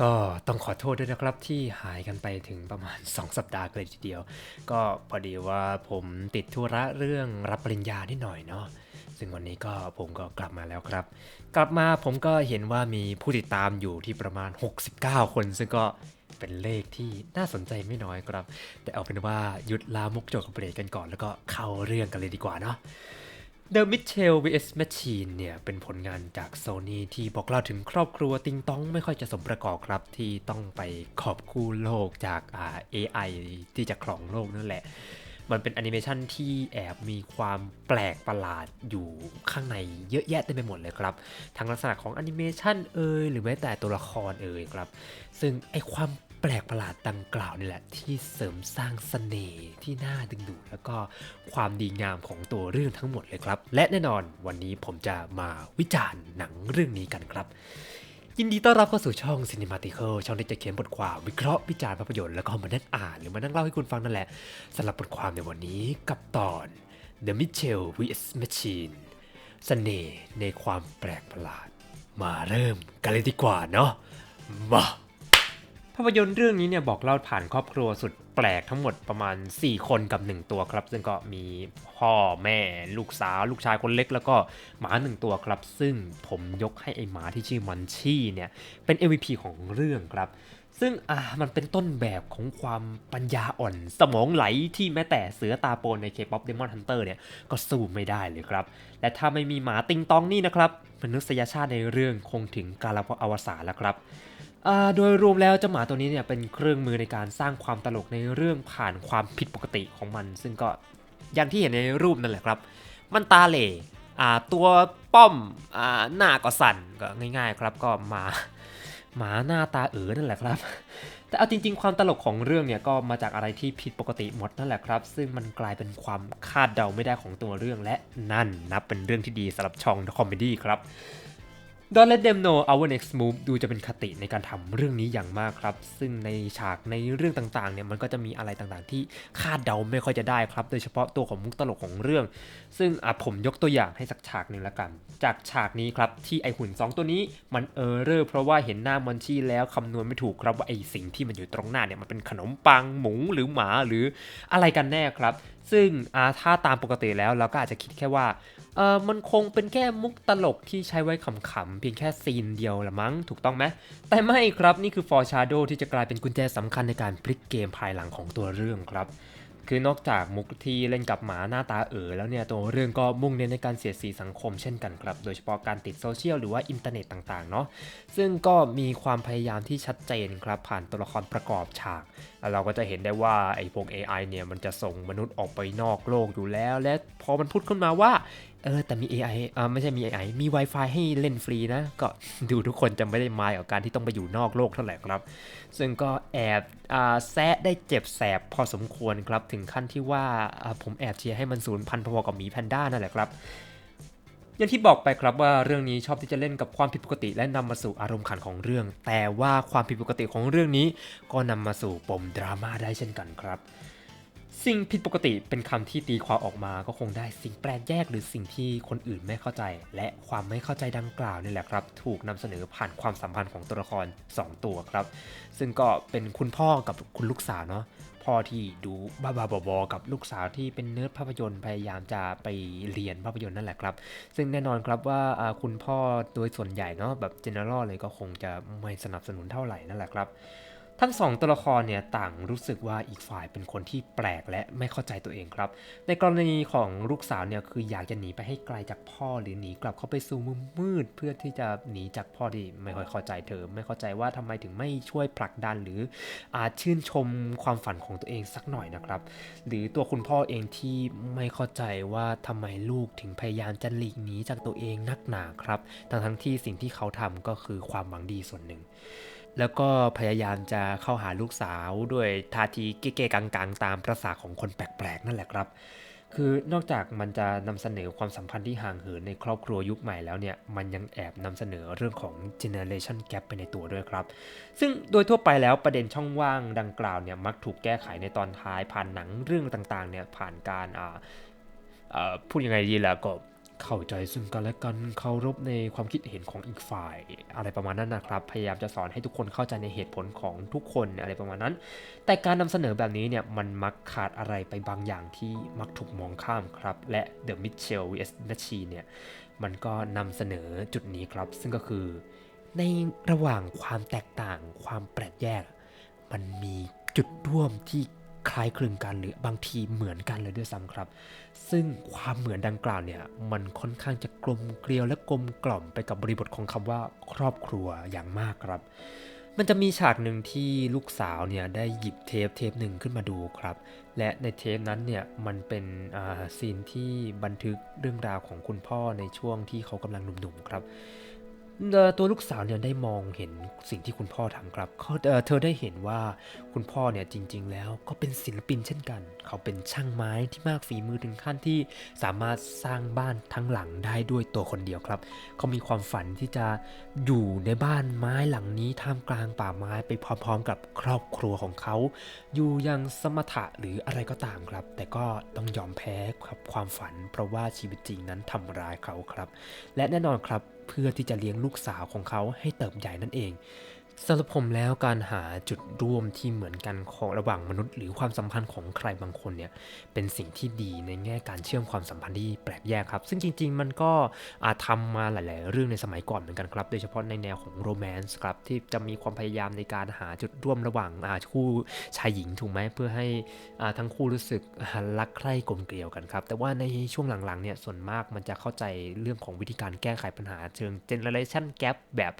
ก็ต้องขอโทษด้วยนะครับที่หายกันไปถึงประมาณ 2 สัปดาห์เลยทีเดียว ก็พอดีว่าผมติดธุระเรื่องรับปริญญานิดหน่อยเนาะซึ่งวันนี้ก็ผมก็กลับมาแล้วครับ กลับมาผมก็เห็นว่ามีผู้ติดตามอยู่ที่ประมาณ 69 คน ซึ่งก็เป็นเลขที่น่าสนใจไม่น้อยครับ แต่เอาเป็นว่าหยุดลามกโจกกับเบรกกันก่อน แล้วก็เข้าเรื่องกันเลยดีกว่าเนาะ The Mitchell vs Machine เนี่ยเป็นผลงานจาก Sony ที่บอกเล่าถึงครอบครัวติงต้องไม่ค่อยจะสมประกอบครับ ที่ต้องไปขอบคู่โลกจาก AI ที่จะครองโลกนั่นแหละ มันเป็นแอนิเมชันที่แอบมีความแปลกประหลาดอยู่ข้างในเยอะแยะเต็มไปหมดเลยครับ ทั้งลักษณะของแอนิเมชันเอ่ยหรือแม้แต่ตัวละครเอ่ยครับ ซึ่งไอความ แปลกประหลาดดังกล่าวนี่แหละ ที่เสริมสร้างเสน่ห์ที่น่าดึงดูด แล้วก็ความดีงามของตัวเรื่องทั้งหมดเลยครับ และแน่นอนวันนี้ผมจะมาวิจารณ์หนังเรื่องนี้กันครับ ยินดีต้อนรับเข้าสู่ช่อง Cinematical ช่องที่จะเขียนบทความวิเคราะห์วิจารณ์ภาพยนตร์แล้วก็มานั่งอ่านหรือมานั่งเล่าให้คุณฟังนั่นแหละสำหรับบทความในวันนี้กับตอน The Mitchell vs Machine เสน่ห์ในความแปลกประหลาด มาเริ่มกันเลยดีกว่าเนาะมา ภาพยนตร์เรื่องนี้เนี่ยบอกเล่าผ่านครอบครัวสุดแปลกทั้งหมดประมาณ 4 คนกับ 1 ตัวครับ ซึ่งก็มีพ่อแม่ ลูกสาว ลูกชายคนเล็ก แล้วก็หมา1ตัวครับ ซึ่งผมยกให้ไอหมาที่ชื่อมันชี่เนี่ยเป็น MVP ของเรื่องครับ ซึ่งอ่ามันเป็นต้นแบบของความปัญญาอ่อน สมองไหลที่แม้แต่เสือตาโปนใน K-POP Demon Hunter เนี่ยก็สู้ไม่ได้เลยครับ และถ้าไม่มีหมาติงตองนี่นะครับมนุษยชาติในเรื่องคงถึงกาลอวสานแล้วครับ โดยรวมแล้วเจ้าหมาตัวนี้เนี่ยเป็นเครื่องมือในการสร้างความตลกในเรื่องผ่านความผิดปกติของมัน ซึ่งก็อย่างที่เห็นในรูปนั่นแหละครับ มันตาเหล่ตัวป้อมอหน้าก็สั่นก็ง่าย ๆ ครับก็หมาหมาหน้าตาเอ๋อนั่นแหละครับ แต่เอาจริง ๆ ความตลกของเรื่องเนี่ยก็มาจากอะไรที่ผิดปกติหมดนั่นแหละครับ ซึ่งมันกลายเป็นความคาดเดาไม่ได้ของตัวเรื่องและนั่นนับเป็นเรื่องที่ดีสำหรับช่องคอมเมดี้ครับ Don't let them know our next move ดูจะเป็นคติในการทำเรื่องนี้อย่างมากครับ ซึ่งในฉากในเรื่องต่างๆเนี่ยมันก็จะมีอะไรต่างๆ ที่คาดเดาไม่ค่อยจะได้ครับ โดยเฉพาะตัวของมุกตลกของเรื่อง ซึ่งอะผมยกตัวอย่างให้สักฉากหนึ่งละกัน จากฉากนี้ครับที่ไอหุ่น 2 ตัวนี้มันเออเรอร์เพราะว่าเห็นหน้ามอนชี่แล้วคำนวณไม่ถูกครับว่าไอสิ่งที่มันอยู่ตรงหน้าเนี่ยมันเป็นขนมปังหมูหรือหมาหรืออะไรกันแน่ครับ ซึ่งถ้าตามปกติแล้วเราก็อาจจะคิดแค่ว่าเออมันคงเป็นแค่มุกตลกที่ใช้ไว้ขำๆเพียงแค่ซีนเดียวละมั้งถูกต้องไหมแต่ไม่ครับนี่คือ foreshadow ที่จะกลายเป็นกุญแจสำคัญในการพลิกเกมภายหลังของตัวเรื่องครับ คือนอกจากมุกที่เล่นกับหมาหน้าตาเอ๋อแล้วเนี่ยตัวเรื่องก็มุ่งเน้นในการเสียดสีสังคมเช่นกันครับ โดยเฉพาะการติดโซเชียลหรือว่าอินเทอร์เน็ตต่างๆเนาะซึ่งก็มีความพยายามที่ชัดเจนครับผ่านตัวละครประกอบฉาก เราก็จะเห็นได้ว่าไอ้พวก AI เนี่ยมันจะส่งมนุษย์ออกไปนอกโลกอยู่แล้ว และพอมันพูดขึ้นมาว่าเออแต่มี AI เออไม่ใช่มี AI มี Wi-Fi ให้เล่นฟรีนะ ก็ดูทุกคนจะไม่ได้มายกับการที่ต้องไปอยู่นอกโลกเท่าไหร่ครับ ซึ่งก็แอบอ่าแซะได้เจ็บแสบพอสมควรครับ ถึงขั้นที่ว่าผมแอบเชียร์ให้มันสูญพันธุ์พอกับหมีแพนด้านั่นแหละครับ อย่างที่บอกไปครับว่าเรื่องนี้ชอบที่จะเล่นกับความผิดปกติ และนำมาสู่อารมณ์ขันของเรื่อง แต่ว่าความผิดปกติของเรื่องนี้ ก็นำมาสู่ปมดราม่าได้เช่นกันครับ สิ่งผิดปกติเป็นคำที่ตีความออกมาก็คงได้สิ่งแปลกแยกหรือสิ่งที่คนอื่นไม่เข้าใจ และความไม่เข้าใจดังกล่าวนี่แหละครับ ถูกนำเสนอผ่านความสัมพันธ์ของตัวละคร 2 ตัวครับ ซึ่งก็เป็นคุณพ่อกับคุณลูกสาวเนาะ พ่อที่ดูบ้าๆบอๆกับลูกสาวที่เป็นเนื้อภาพยนตร์พยายามจะไปเรียนภาพยนตร์นั่นแหละครับ ซึ่งแน่นอนครับว่าอ่าคุณพ่อโดยส่วนใหญ่เนาะแบบ general เลยก็คงจะไม่สนับสนุนเท่าไหร่นั่นแหละครับ ทั้งสองตัวละครเนี่ยต่างรู้สึกว่าอีกฝ่ายเป็นคนที่แปลกและไม่เข้าใจตัวเองครับ ในกรณีของลูกสาวเนี่ยคืออยากจะหนีไปให้ไกลจากพ่อหรือหนีกลับเข้าไปสู่มุมมืด เพื่อที่จะหนีจากพ่อที่ไม่ค่อยเข้าใจเธอ ไม่เข้าใจว่าทำไมถึงไม่ช่วยผลักดันหรืออาจชื่นชมความฝันของตัวเองสักหน่อยนะครับ หรือตัวคุณพ่อเองที่ไม่เข้าใจว่าทำไมลูกถึงพยายามจะหลีกหนีจากตัวเองนักหนาครับทั้งทั้งที่สิ่งที่เขาทำก็คือความหวังดีส่วนหนึ่ง แล้วก็พยายามจะเข้าหาลูกสาวด้วยท่าทีเก๊ๆกังๆ ตามประษาของคนแปลกๆ นั่นแหละครับ คือนอกจากมันจะนำเสนอความสัมพันธ์ที่ห่างเหินในครอบครัวยุคใหม่แล้วเนี่ย มันยังแอบนำเสนอเรื่องของ generation gap ไปในตัวด้วยครับ ซึ่งโดยทั่วไปแล้วประเด็นช่องว่างดังกล่าวเนี่ยมักถูกแก้ไขในตอนท้ายผ่านหนังเรื่องต่างๆเนี่ยผ่านการอ่าพูดยังไงดีล่ะก็ เข้าใจซึ่งกันและกันเคารพในความคิดเห็นของอีกฝ่าย อะไรประมาณนั้นนะครับ พยายามจะสอนให้ทุกคนเข้าใจในเหตุผลของทุกคนอะไรประมาณนั้น แต่การนำเสนอแบบนี้เนี่ยมันมักขาดอะไรไปบางอย่างที่มักถูกมองข้ามครับ และ The Mitchell vs Machine เนี่ยมันก็นำเสนอจุดนี้ครับ ซึ่งก็คือในระหว่างความแตกต่างความแปลกแยก มันมีจุดร่วมที่ คล้ายคลึงกันหรือบางทีเหมือนกันเลยด้วยซ้ำครับ ซึ่งความเหมือนดังกล่าวเนี่ยมันค่อนข้างจะกลมเกลียวและกลมกล่อมไปกับบริบทของคำว่าครอบครัวอย่างมากครับ มันจะมีฉากหนึ่งที่ลูกสาวเนี่ยได้หยิบเทปเทปหนึ่งขึ้นมาดูครับ และในเทปนั้นเนี่ยมันเป็นซีนที่บันทึกเรื่องราวของคุณพ่อในช่วงที่เขากำลังหนุ่มๆครับ ตัวลูกสาวเนี่ยได้มองเห็นสิ่งที่คุณพ่อทำครับเเธอได้เห็นว่าคุณพ่อเนี่ยจริง ๆ แล้วก็เป็นศิลปินเช่นกัน เขาเป็นช่างไม้ที่มากฝีมือถึงขั้นที่สามารถสร้างบ้านทั้งหลังได้ด้วยตัวคนเดียวครับ เขามีความฝันที่จะอยู่ในบ้านไม้หลังนี้ท่ามกลางป่าไม้ไปพร้อมๆ กับครอบครัวของเขา อยู่อย่างสมถะหรืออะไรก็ตามครับ แต่ก็ต้องยอมแพ้กับความฝัน เพราะว่าชีวิตจริงนั้นทำร้ายเขาครับ และแน่นอนครับเพื่อที่จะเลี้ยงลูกสาวของเขาให้เติบใหญ่นั่นเอง สำหรับผมแล้วการหาจุดร่วมที่เหมือนกันของระหว่างมนุษย์ หรือความสัมพันธ์ของใครบางคนเนี่ยเป็นสิ่งที่ดีในแง่การเชื่อมความสัมพันธ์ที่แปลกแยกครับ ซึ่งจริง ๆ มันก็อาจทำมาหลาย ๆ เรื่องในสมัยก่อนเหมือนกันครับ โดยเฉพาะในแนวของโรแมนต์ครับที่จะมีความพยายามในการหาจุดร่วมระหว่างคู่ชายหญิงถูกไหมเพื่อให้ทั้งคู่รู้สึกรักใคร่กลมเกลียวกันครับแต่ว่าในช่วงหลัง ๆ เนี่ยส่วนมากมันจะเข้าใจเรื่องของวิธีการแก้ไขปัญหาเชิง generation gap แบบ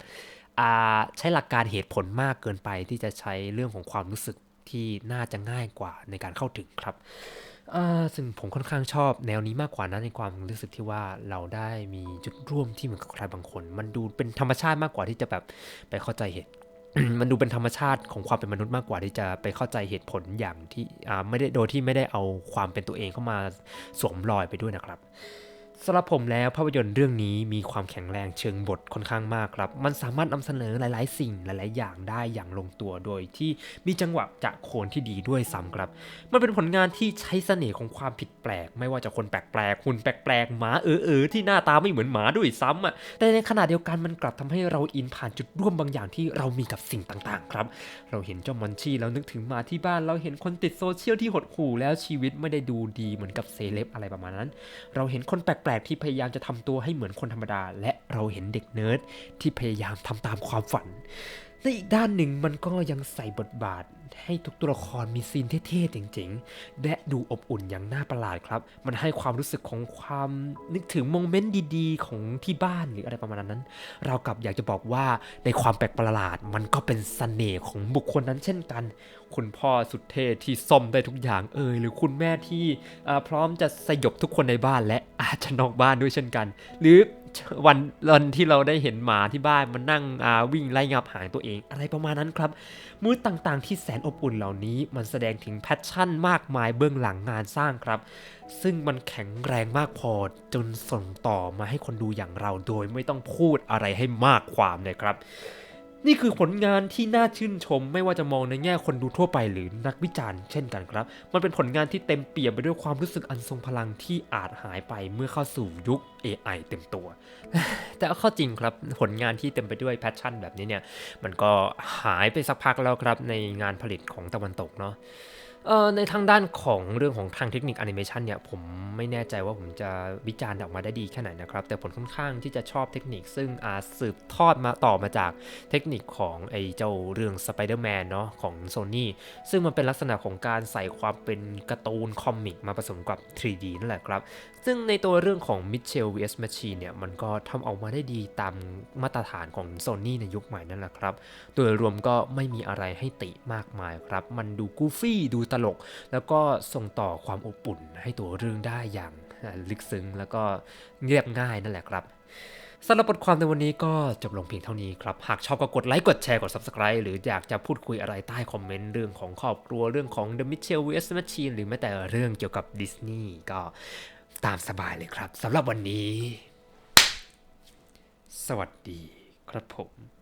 ใช้หลักการเหตุผลมากเกินไปที่จะใช้เรื่องของความรู้สึกที่น่าจะง่ายกว่าในการเข้าถึงครับซึ่งผมค่อนข้างชอบแนวนี้มากกว่านะในความรู้สึกที่ว่าเราได้มีจุดร่วมที่เหมือนกับใครบางคน มันดูเป็นธรรมชาติมากกว่าที่จะแบบไปเข้าใจเหตุ มันดูเป็นธรรมชาติของความเป็นมนุษย์มากกว่าที่จะไปเข้าใจเหตุผลอย่างที่ไม่ได้โดยที่ไม่ได้เอาความเป็นตัวเองเข้ามาสวมรอยไปด้วยนะครับ สำหรับผมแล้วภาพยนตร์เรื่องนี้มีความแข็งแรงเชิงบทค่อนข้างมากครับ มันสามารถนำเสนอหลาย ๆ สิ่งหลาย ๆ อย่างได้อย่างลงตัวโดยที่มีจังหวะจะโคนที่ดีด้วยซ้ำครับ มันเป็นผลงานที่ใช้เสน่ห์ของความผิดแปลก ไม่ว่าจะคนแปลก ๆ หุ่นแปลก ๆ หมาเออเออๆที่หน้าตาไม่เหมือนหมาด้วยซ้ำอะ แต่ในขณะเดียวกันมันกลับทำให้เราอินผ่านจุดร่วมบางอย่างที่เรามีกับสิ่งต่าง ๆ ครับ เราเห็นเจ้ามอนชี่แล้วนึกถึงมาที่บ้าน เราเห็นคนติดโซเชียลที่หดหู่แล้วชีวิตไม่ได้ดูดีเหมือนกับเซเลบอะไรประมาณนั้น เราเห็นคนแปลกๆที่พยายามจะทำตัวให้เหมือนคนธรรมดา และเราเห็นเด็กเนิร์ดที่พยายามทำตามความฝันในอีกด้านหนึ่งมันก็ยังใส่บทบาท ให้ทุกตัวละครมีซีนเท่ๆเจ๋งๆ และดูอบอุ่นอย่างน่าประหลาดครับ มันให้ความรู้สึกของความนึกถึงโมเมนต์ดีๆ ของที่บ้านหรืออะไรประมาณนั้น เรากลับอยากจะบอกว่าในความแปลกประหลาด มันก็เป็นเสน่ห์ของบุคคลนั้นเช่นกัน คุณพ่อสุดเท่ที่ซ่อมได้ทุกอย่างเอ่ยหรือคุณแม่ที่พร้อมจะสยบทุกคนในบ้านและอาจจะนอกบ้านด้วยเช่นกัน หรือวันวันที่เราได้เห็นหมาที่บ้านมันนั่งวิ่งไล่งับหางตัวเอง อะไรประมาณนั้นครับมูดต่างๆที่แสนอบอุ่นเหล่านี้มันแสดงถึงแพชชั่นมากมายเบื้องหลังงานสร้างครับ ซึ่งมันแข็งแรงมากพอจนส่งต่อมาให้คนดูอย่างเราโดยไม่ต้องพูดอะไรให้มากความเลยครับ นี่คือผลงานที่น่าชื่นชม ไม่ว่าจะมองในแง่คนดูทั่วไปหรือนักวิจารณ์เช่นกันครับ มันเป็นผลงานที่เต็มเปี่ยมไปด้วยความรู้สึกอันทรงพลังที่อาจหายไปเมื่อเข้าสู่ยุค AI เต็มตัว แต่ข้อจริงครับผลงานที่เต็มไปด้วยแพชชั่นแบบนี้เนี่ย มันก็หายไปสักพักแล้วครับในงานผลิตของตะวันตกเนาะ เอ่อในทางด้านของเรื่องของทางเทคนิคแอนิเมชันเนี่ยผมไม่แน่ใจว่าผมจะวิจารณ์ออกมาได้ดีแค่ไหนนะครับ แต่ผลค่อนข้างที่จะชอบเทคนิค ซึ่งอาจสืบทอดมาต่อมาจากเทคนิคของไอ้เจ้าเรื่อง Spider-Man เนาะของ Sony ซึ่งมันเป็นลักษณะของการใส่ความเป็นการ์ตูนคอมิกมาผสมกับ 3D นั่นแหละครับ ซึ่งในตัวเรื่องของ Mitchell vs Machine เนี่ยมันก็ทำออกมาได้ดีตามมาตรฐานของ Sony ในยุคใหม่นั่นแหละครับ โดยรวมก็ไม่มีอะไรให้ติมากมายครับ มันดูกูฟี่ดูตลก แล้วก็ส่งต่อความอบอุ่นให้ตัวเรื่องได้อย่างลึกซึ้งแล้วก็เรียบง่ายนั่นแหละครับสำหรับบทความในวันนี้ก็จบลงเพียงเท่านี้ครับ หากชอบก็กดไลค์กดแชร์กด Subscribe หรืออยากจะพูดคุยอะไรใต้คอมเมนต์ เรื่องของครอบครัวเรื่องของ The Mitchell vs Machine หรือแม้แต่เรื่องเกี่ยวกับดิสนีย์ก็ตามสบายเลยครับสำหรับวันนี้ สวัสดีครับผม